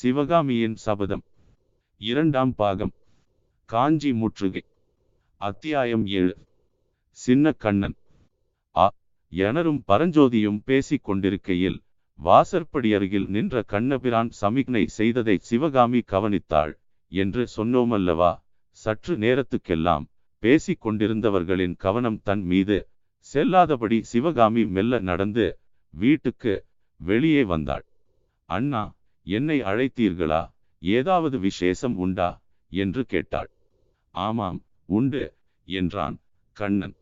சிவகாமியின் சபதம். இரண்டாம் பாகம். காஞ்சி முற்றுகை. அத்தியாயம் ஏழு. சின்ன கண்ணன். ஆ எனரும் பரஞ்சோதியும் பேசிக் கொண்டிருக்கையில் வாசற்படி அருகில் நின்ற கண்ணபிரான் சமிக்ஞை செய்ததை சிவகாமி கவனித்தாள் என்று சொன்னோமல்லவா? சற்று நேரத்துக்கெல்லாம் பேசிக் கொண்டிருந்தவர்களின் கவனம் தன் மீது செல்லாதபடி சிவகாமி மெல்ல நடந்து வீட்டுக்கு வெளியே வந்தாள். அண்ணா என்னை அழைத்தீர்களா? ஏதாவது விசேஷம் உண்டா? என்று கேட்டாள். ஆமாம் உண்டு என்றான் கண்ணன்.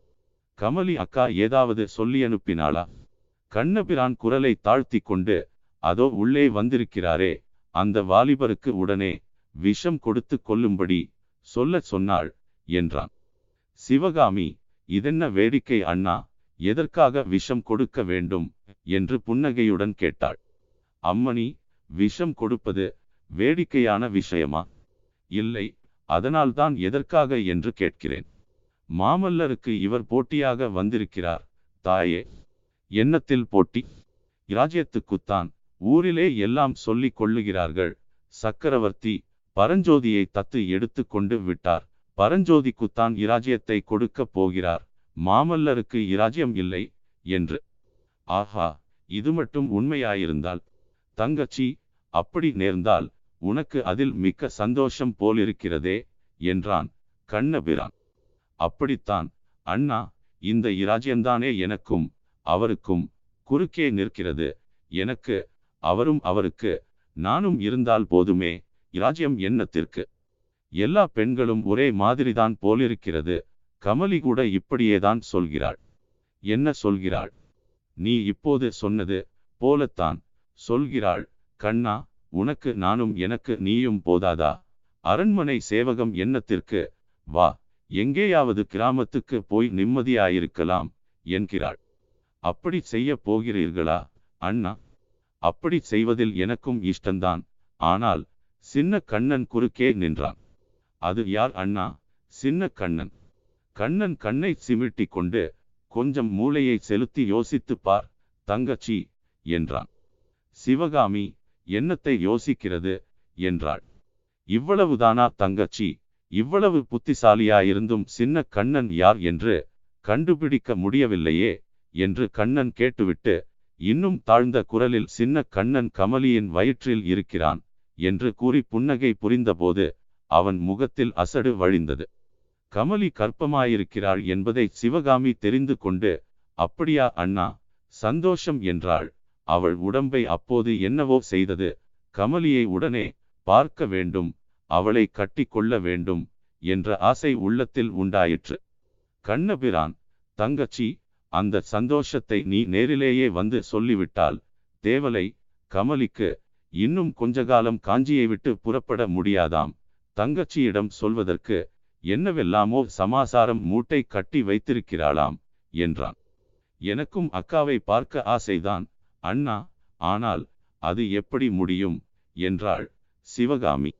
கமலி அக்கா ஏதாவது சொல்லி அனுப்பினாளா? கண்ணபிரான் குரலை தாழ்த்தி கொண்டு அதோ உள்ளே வந்திருக்கிறாரே அந்த வாலிபருக்கு உடனே விஷம் கொடுத்து கொல்லும்படி சொல்லச் சொன்னாள் என்றான். சிவகாமி இதென்ன வேடிக்கை அண்ணா? எதற்காக விஷம் கொடுக்க வேண்டும்? என்று புன்னகையுடன் கேட்டாள். அம்மணி விஷம் கொடுப்பது வேடிக்கையான விஷயமா? இல்லை அதனால்தான் எதற்காக என்று கேட்கிறேன். மாமல்லருக்கு இவர் போட்டியாக வந்திருக்கிறார் தாயே. எண்ணத்தில் போட்டி? இராஜ்யத்துக்குத்தான். ஊரிலே எல்லாம் சொல்லிக் கொள்ளுகிறார்கள். சக்கரவர்த்தி பரஞ்சோதியை தத்து எடுத்து கொண்டு விட்டார். பரஞ்சோதிக்குத்தான் இராஜ்யத்தை கொடுக்கப் போகிறார். மாமல்லருக்கு இராஜ்யம் இல்லை என்று. ஆஹா இது மட்டும் உண்மையாயிருந்தால் தங்கச்சி அப்படி நேர்ந்தால் உனக்கு அதில் மிக்க சந்தோஷம் போலிருக்கிறதே என்றான் கண்ணபிரான். அப்படித்தான் அண்ணா இந்த இராஜ்யம்தானே எனக்கும் அவருக்கும் குறுக்கே நிற்கிறது எனக்கு அவரும் அவருக்கு நானும் இருந்தால் போதுமே இராஜ்யம் எண்ணத்திற்கு எல்லா பெண்களும் ஒரே மாதிரிதான் போலிருக்கிறது கமலி கூட இப்படியேதான் சொல்கிறாள். என்ன சொல்கிறாள்? நீ இப்போது சொன்னது போலத்தான் சொல்கிறாள் கண்ணா உனக்கு நானும் எனக்கு நீயும் போதாதா? அரண்மனை சேவகம் எண்ணத்திற்கு வா எங்கேயாவது கிராமத்துக்கு போய் நிம்மதியாயிருக்கலாம் என்கிறாள். அப்படி செய்ய போகிறீர்களா அண்ணா? அப்படி செய்வதில் எனக்கும் இஷ்டந்தான். ஆனால் சின்ன கண்ணன் குறுக்கே நின்றான். அது யார் அண்ணா? சின்ன கண்ணன். கண்ணன் கண்ணை சிமிட்டி கொண்டு கொஞ்சம் மூளையை செலுத்தி யோசித்துப் பார் தங்கச்சி என்றான். சிவகாமி என்னத்தை யோசிக்கிறது? என்றாள். இவ்வளவுதானா தங்கச்சி? இவ்வளவு புத்திசாலியாயிருந்தும் சின்ன கண்ணன் யார் என்று கண்டுபிடிக்க முடியவில்லையே? என்று கண்ணன் கேட்டுவிட்டு இன்னும் தாழ்ந்த குரலில் சின்ன கண்ணன் கமலியின் வயிற்றில் இருக்கிறான் என்று கூறி புன்னகை புரிந்தபோது அவன் முகத்தில் அசடு வழிந்தது. கமலி கற்பமாயிருக்கிறாள் என்பதை சிவகாமி தெரிந்து கொண்டு அப்படியா அண்ணா சந்தோஷம் என்றாள். அவள் உடம்பை அப்போது என்னவோ செய்தது. கமலியை உடனே பார்க்க வேண்டும் அவளை கட்டி கொள்ள வேண்டும் என்ற ஆசை உள்ளத்தில் உண்டாயிற்று. கண்ணபிரான் தங்கச்சி அந்த சந்தோஷத்தை நீ நேரிலேயே வந்து சொல்லிவிட்டால் தேவலை கமலிக்கு இன்னும் கொஞ்ச காலம் காஞ்சியை விட்டு புறப்பட முடியாதாம். தங்கச்சியிடம் சொல்வதற்கு என்னவெல்லாமோ சமாசாரம் மூட்டை கட்டி வைத்திருக்கிறாளாம் என்றான். எனக்கும் அக்காவை பார்க்க ஆசைதான். அண்ணா ஆனால் அது எப்படி முடியும்? என்றாள் சிவகாமி.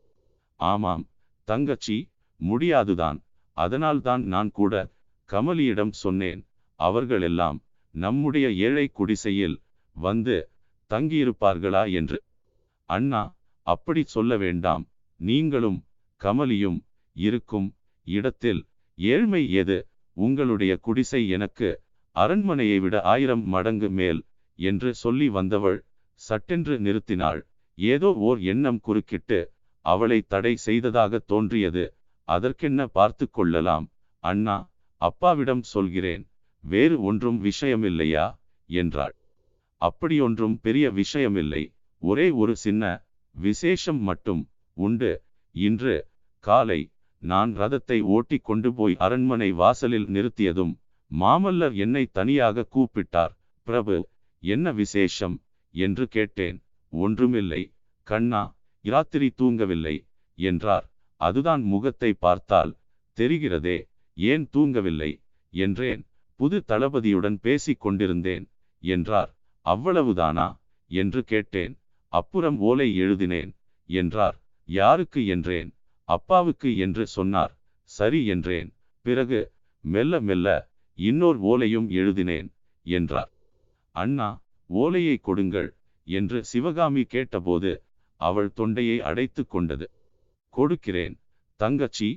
ஆமாம் தங்கச்சி முடியாதுதான். அதனால்தான் நான் கூட கமலியிடம் சொன்னேன். அவர்களெல்லாம் நம்முடைய ஏழை குடிசையில் வந்து தங்கியிருப்பார்களா என்று. அண்ணா அப்படி சொல்ல வேண்டாம். நீங்களும் கமலியும் இருக்கும் இடத்தில் ஏழ்மை எது? உங்களுடைய குடிசை எனக்கு அரண்மனையை விட ஆயிரம் மடங்கு மேல். என்று சொல்லி வந்தவள் சட்டென்று நிறுத்தினாள். ஏதோ ஓர் எண்ணம் குறுக்கிட்டு அவளை தடை செய்ததாக தோன்றியது. அதற்கென்ன பார்த்து கொள்ளலாம்? அண்ணா அப்பாவிடம் சொல்கிறேன். வேறு ஒன்றும் விஷயமில்லையா? என்றாள். அப்படியொன்றும் பெரிய விஷயமில்லை. ஒரே ஒரு சின்ன விசேஷம் மட்டும் உண்டு. இன்று காலை நான் ரதத்தை ஓட்டி கொண்டு போய் அரண்மனை வாசலில் நிறுத்தியதும் மாமல்லர் என்னை தனியாக கூப்பிட்டார். பிரபு என்ன விசேஷம்? என்று கேட்டேன். ஒன்றுமில்லை. கண்ணா இராத்திரி தூங்கவில்லை என்றார். அதுதான் முகத்தை பார்த்தால் தெரிகிறதே. ஏன் தூங்கவில்லை? என்றேன். புது தளபதியுடன் பேசிக் கொண்டிருந்தேன் என்றார். அவ்வளவுதானா? என்று கேட்டேன். அப்புறம் ஓலை எழுதினேன் என்றார். யாருக்கு என்றேன்? அப்பாவுக்கு என்று சொன்னார். சரி என்றேன். பிறகு மெல்ல மெல்ல இன்னொரு ஓலையும் எழுதினேன் என்றார். அண்ணா ஓலையை கொடுங்கள் என்று சிவகாமி கேட்டபோது அவள் தொண்டையை அடைத்து கொண்டது. கொடுக்கிறேன் தங்கச்சி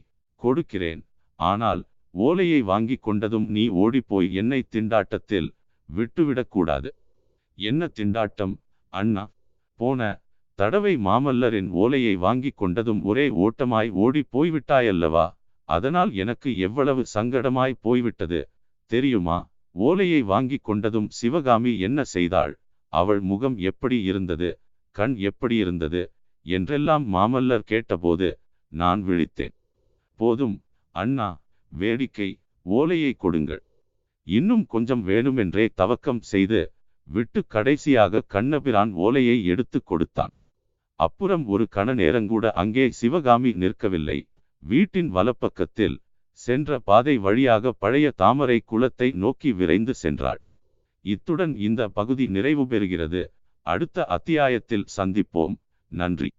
கொடுக்கிறேன். ஆனால் ஓலையை வாங்கி கொண்டதும் நீ ஓடிப்போய் என்னை திண்டாட்டத்தில் விட்டுவிடக்கூடாது என்ன திண்டாட்டம் அண்ணா? போன தடவை மாமல்லரின் ஓலையை வாங்கி கொண்டதும் ஒரே ஓட்டமாய் ஓடி போய்விட்டாயல்லவா? அதனால் எனக்கு எவ்வளவு சங்கடமாய் போய்விட்டது தெரியுமா? ஓலையை வாங்கி கொண்டதும் சிவகாமி என்ன செய்தாள்? அவள் முகம் எப்படி இருந்தது? கண் எப்படி இருந்தது? என்றெல்லாம் மாமல்லர் கேட்டபோது நான் விழித்தேன். போதும் அண்ணா வேடிக்கை ஓலையை கொடுங்கள். இன்னும் கொஞ்சம் வேணுமென்றே தவக்கம் செய்து விட்டு கடைசியாக கண்ணபிரான் ஓலையை எடுத்து கொடுத்தான். அப்புறம் ஒரு கண நேரங்கூட அங்கே சிவகாமி நிற்கவில்லை. வீட்டின் வலப்பக்கத்தில் சென்ற பாதை வழியாக பழைய தாமரை குளத்தை நோக்கி விரைந்து சென்றாள். இத்துடன் இந்த பகுதி நிறைவு பெறுகிறது. அடுத்த அத்தியாயத்தில் சந்திப்போம். நன்றி.